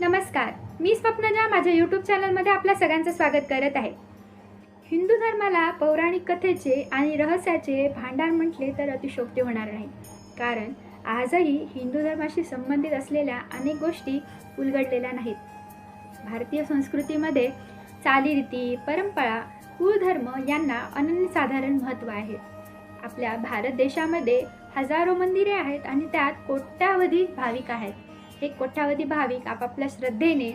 नमस्कार मी स्वप्नजा माझ्या यूट्यूब चॅनलमध्ये आपल्या सगळ्यांचं स्वागत करत आहे. हिंदू धर्माला पौराणिक कथेचे आणि रहस्याचे भांडार म्हटले तर अतिशोक्ती होणार नाही. कारण आजही हिंदू धर्माशी संबंधित असलेल्या अनेक गोष्टी उलगडलेल्या नाहीत. भारतीय संस्कृतीमध्ये चालीरीती परंपरा कुळधर्म यांना अनन्यसाधारण महत्त्व आहे. आपल्या भारत देशामध्ये हजारो मंदिरे आहेत आणि त्यात कोट्यावधी भाविक आहेत. हे कोट्यावधी भाविक आपापल्या श्रद्धेने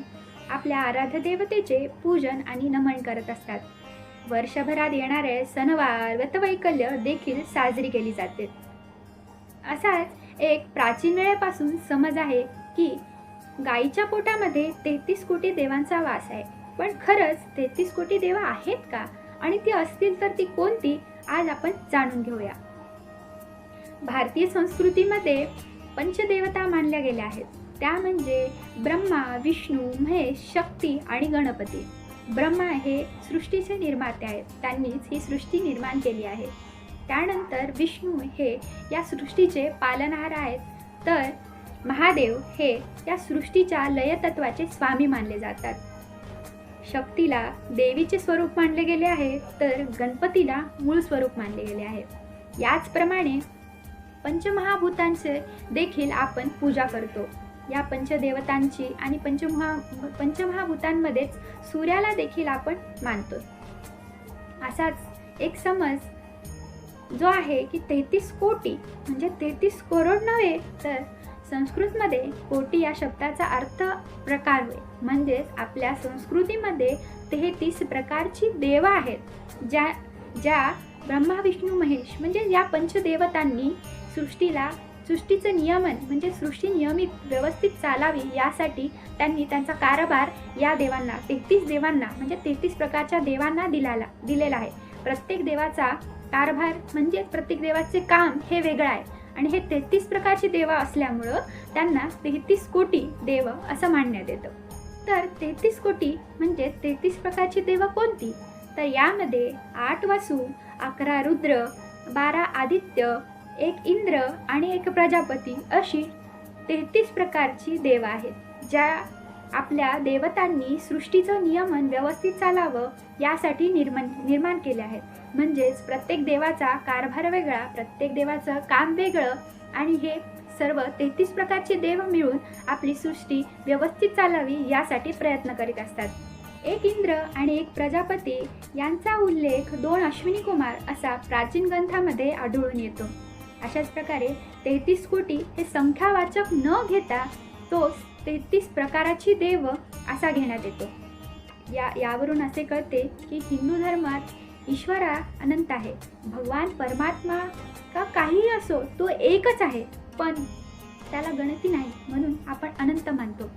आपल्या आराध्य देवतेचे पूजन आणि नमन करत असतात. वर्षभरात येणारे सणवार व्रतवैकल्य देखील साजरी केली जाते. असाच एक प्राचीन वेळेपासून समज आहे की गाईच्या पोटामध्ये तेहतीस कोटी देवांचा वास आहे. पण खरंच तेहतीस कोटी देवा आहेत का? आणि ती असतील तर ती कोणती? आज आपण जाणून घेऊया. भारतीय संस्कृतीमध्ये पंचदेवता मानल्या गेल्या आहेत. त्या म्हणजे ब्रह्मा विष्णू महेश शक्ती आणि गणपती. ब्रह्मा हे सृष्टीचे निर्माते आहेत. त्यांनीच ही सृष्टी निर्माण केली आहे. त्यानंतर विष्णू हे या सृष्टीचे पालनहार आहेत. तर महादेव हे या सृष्टीच्या लयतत्वाचे स्वामी मानले जातात. शक्तीला देवीचे स्वरूप मानले गेले आहे तर गणपतीला मूळ स्वरूप मानले गेले आहे. याचप्रमाणे पंचमहाभूतांचे देखील आपण पूजा करतो. या पंचदेवतांची आणि पंचमहा पंचमहाभूतांमध्येच सूर्याला देखील आपण मानतो. असाच एक समज जो आहे की तेहतीस कोटी म्हणजे तेहतीस करोड नव्हे तर संस्कृतमध्ये कोटी या शब्दाचा अर्थ प्रकार होय. म्हणजेच आपल्या संस्कृतीमध्ये तेहतीस प्रकारची देव आहेत ज्या ज्या ब्रह्मा विष्णू महेश म्हणजे या पंचदेवतांनी सृष्टीला सृष्टीचं नियमन म्हणजे सृष्टी नियमित व्यवस्थित चालावी यासाठी त्यांनी त्यांचा कारभार या देवांना तेहतीस देवांना म्हणजे तेहतीस प्रकारच्या देवांना दिलाला दिलेला आहे. प्रत्येक देवाचा कारभार म्हणजे प्रत्येक देवाचे काम हे वेगळं आहे. आणि हे तेहतीस प्रकारची देवा असल्यामुळं त्यांना तेहतीस कोटी देव असं मानण्यात येतं. तर तेहतीस कोटी म्हणजे तेहतीस प्रकारची देवं कोणती? तर यामध्ये आठ वासू अकरा रुद्र बारा आदित्य एक इंद्र आणि एक प्रजापती अशी तेहतीस प्रकारची देव आहेत ज्या आपल्या देवतांनी सृष्टीचं नियमन व्यवस्थित चालावं यासाठी निर्माण निर्माण केले आहेत. म्हणजेच प्रत्येक देवाचा कारभार वेगळा प्रत्येक देवाचं काम वेगळं आणि हे सर्व तेहतीस प्रकारचे देव मिळून आपली सृष्टी व्यवस्थित चालावी यासाठी प्रयत्न करीत असतात. एक इंद्र आणि एक प्रजापती यांचा उल्लेख दोन अश्विनी कुमार असा प्राचीन ग्रंथामध्ये आढळून येतो. अशाच प्रकारे तेहतीस कोटी हे संख्यावाचक न घेता तो तेहतीस प्रकाराची देव असा घेण्यात येतो. या यावरून असे कळते की हिंदू धर्मात ईश्वरा अनंत आहे. भगवान परमात्मा का काहीही असो तो एकच आहे. पण त्याला गणती नाही म्हणून आपण अनंत मानतो.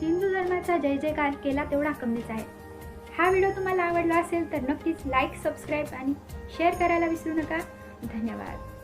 हिंदू धर्माचा जय जयकार केला तेवढा कमीच आहे. हा व्हिडिओ तुम्हाला आवडला असेल तर नक्कीच लाईक सबस्क्राईब आणि शेअर करायला विसरू नका. धन्यवाद.